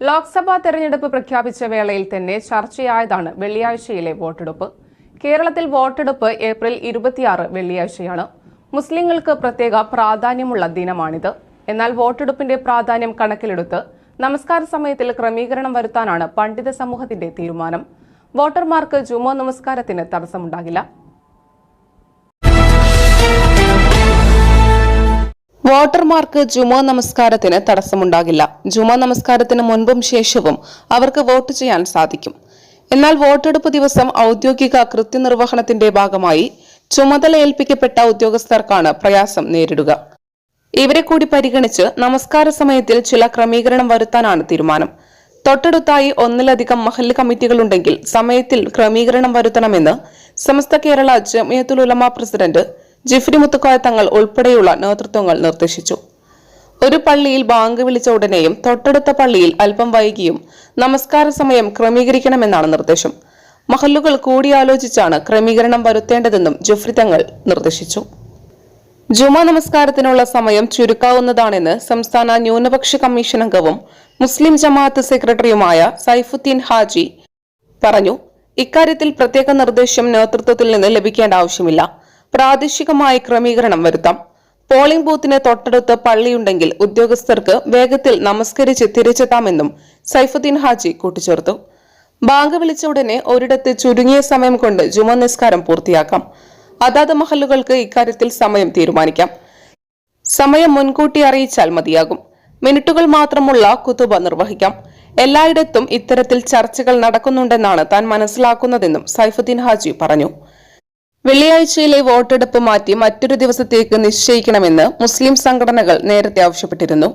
ലോക്സഭാ തെരഞ്ഞെടുപ്പ് പ്രഖ്യാപിച്ച വേളയിൽ തന്നെ ചർച്ചയായതാണ് വെള്ളിയാഴ്ചയിലെ വോട്ടെടുപ്പ്. കേരളത്തിൽ വോട്ടെടുപ്പ് ഏപ്രിൽ ഇരുപത്തിയാറ് വെള്ളിയാഴ്ചയാണ്. മുസ്ലിങ്ങൾക്ക് പ്രത്യേക പ്രാധാന്യമുള്ള ദിനമാണിത്. എന്നാൽ വോട്ടെടുപ്പിന്റെ പ്രാധാന്യം കണക്കിലെടുത്ത് നമസ്കാര സമയത്തിൽ ക്രമീകരണം വരുത്താനാണ് പണ്ഡിത സമൂഹത്തിന്റെ തീരുമാനം. വോട്ടർമാർക്ക് ജുമോ നമസ്കാരത്തിന് തടസ്സമുണ്ടാകില്ല. വോട്ടർമാർക്ക് ജുമാ നമസ്കാരത്തിന് തടസ്സമുണ്ടാകില്ല. ജുമാ നമസ്കാരത്തിന് മുൻപും ശേഷവും അവർക്ക് വോട്ട് ചെയ്യാൻ സാധിക്കും. എന്നാൽ വോട്ടെടുപ്പ് ദിവസം ഔദ്യോഗിക കൃത്യനിർവഹണത്തിന്റെ ഭാഗമായി ചുമതല ഏൽപ്പിക്കപ്പെട്ട ഉദ്യോഗസ്ഥർക്കാണ് പ്രയാസം നേരിടുക. ഇവരെ കൂടി പരിഗണിച്ച് നമസ്കാര സമയത്തിൽ ചില ക്രമീകരണം വരുത്താനാണ് തീരുമാനം. തൊട്ടടുത്തായി ഒന്നിലധികം മഹല്ല് കമ്മിറ്റികളുണ്ടെങ്കിൽ സമയത്തിൽ ക്രമീകരണം വരുത്തണമെന്ന് സമസ്ത കേരള ജമിയത്തുൽ ഉലമ പ്രസിഡന്റ് ജിഫ്രി മുത്തുക്കോയ തങ്ങൾ ഉൾപ്പെടെയുള്ള നേതൃത്വങ്ങൾ നിർദ്ദേശിച്ചു. ഒരു പള്ളിയിൽ ബാങ്ക് വിളിച്ച ഉടനെയും തൊട്ടടുത്ത പള്ളിയിൽ അല്പം വൈകിയും നമസ്കാര സമയം ക്രമീകരിക്കണമെന്നാണ് നിർദ്ദേശം. മഹല്ലുകൾ കൂടിയാലോചിച്ചാണ് ക്രമീകരണം വരുത്തേണ്ടതെന്നും ജുഫ്രി തങ്ങൾ നിർദ്ദേശിച്ചു. ജുമാ നമസ്കാരത്തിനുള്ള സമയം ചുരുക്കാവുന്നതാണെന്ന് സംസ്ഥാന ന്യൂനപക്ഷ കമ്മീഷൻ അംഗവും മുസ്ലിം ജമാഅത്ത് സെക്രട്ടറിയുമായ സൈഫുദ്ദീൻ ഹാജി പറഞ്ഞു. ഇക്കാര്യത്തിൽ പ്രത്യേക നിർദ്ദേശം നേതൃത്വത്തിൽ നിന്ന് ലഭിക്കേണ്ട ആവശ്യമില്ല. പ്രാദേശികമായി ക്രമീകരണം വരുത്താം. പോളിംഗ് ബൂത്തിന് തൊട്ടടുത്ത് പള്ളിയുണ്ടെങ്കിൽ ഉദ്യോഗസ്ഥർക്ക് വേഗത്തിൽ നമസ്കരിച്ച് തിരിച്ചെത്താമെന്നും സൈഫുദ്ദീൻ ഹാജി കൂട്ടിച്ചേർത്തു. ബാങ്ക് വിളിച്ച ഉടനെ ഒരിടത്ത് ചുരുങ്ങിയ സമയം കൊണ്ട് ജുമ നിസ്കാരം പൂർത്തിയാക്കാം. അതാത് മഹലുകൾക്ക് ഇക്കാര്യത്തിൽ സമയം തീരുമാനിക്കാം. സമയം മുൻകൂട്ടി അറിയിച്ചാൽ മതിയാകും. മിനിറ്റുകൾ മാത്രമുള്ള കുത്തുബ നിർവഹിക്കാം. എല്ലായിടത്തും ഇത്തരത്തിൽ ചർച്ചകൾ നടക്കുന്നുണ്ടെന്നാണ് താൻ മനസ്സിലാക്കുന്നതെന്നും സൈഫുദ്ദീൻ ഹാജി പറഞ്ഞു. വെള്ളിയാഴ്ചയിലെ വോട്ടെടുപ്പ് മാറ്റി മറ്റൊരു ദിവസത്തേക്ക് നിശ്ചയിക്കണമെന്ന് മുസ്ലിം സംഘടനകൾ നേരത്തെ ആവശ്യപ്പെട്ടിരുന്നു.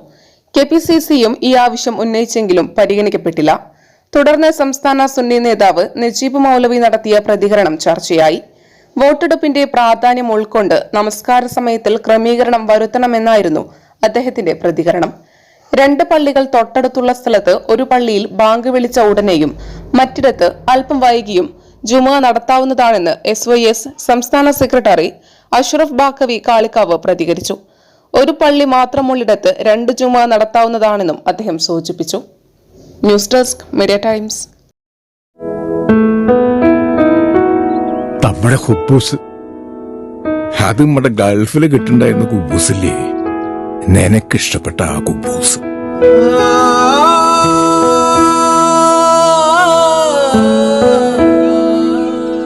കെ പി സി സിയും ഈ ആവശ്യം ഉന്നയിച്ചെങ്കിലും പരിഗണിക്കപ്പെട്ടില്ല. തുടർന്ന് സംസ്ഥാന സുന്നി നേതാവ് നജീബ് മൗലവി നടത്തിയ പ്രതികരണം ചർച്ചയായി. വോട്ടെടുപ്പിന്റെ പ്രാധാന്യം ഉൾക്കൊണ്ട് നമസ്കാര സമയത്തിൽ ക്രമീകരണം വരുത്തണമെന്നായിരുന്നു അദ്ദേഹത്തിന്റെ പ്രതികരണം. രണ്ട് പള്ളികൾ തൊട്ടടുത്തുള്ള സ്ഥലത്ത് ഒരു പള്ളിയിൽ ബാങ്ക് വിളിച്ച ഉടനെയും മറ്റിടത്ത് അല്പം വൈകിയും ജുമ നടത്താവുന്നതാണെന്ന് എസ് വൈ എസ് സംസ്ഥാന സെക്രട്ടറി അഷ്റഫ് ബാക്കവി കാളിക്കാവ് പ്രതികരിച്ചു. ഒരു പള്ളി മാത്രമുള്ളിടത്ത് രണ്ട് ജുമ നടത്താവുന്നതാണെന്നും അദ്ദേഹം സൂചിപ്പിച്ചു. News desk media times. നമ്മുടെ കുബൂസ് അത് നമ്മുടെ ഗൾഫിൽ കിട്ടുണ്ടായിരുന്ന കുബൂസില്ലേ? നിനക്കിഷ്ടപ്പെട്ട ആ കുബൂസ്.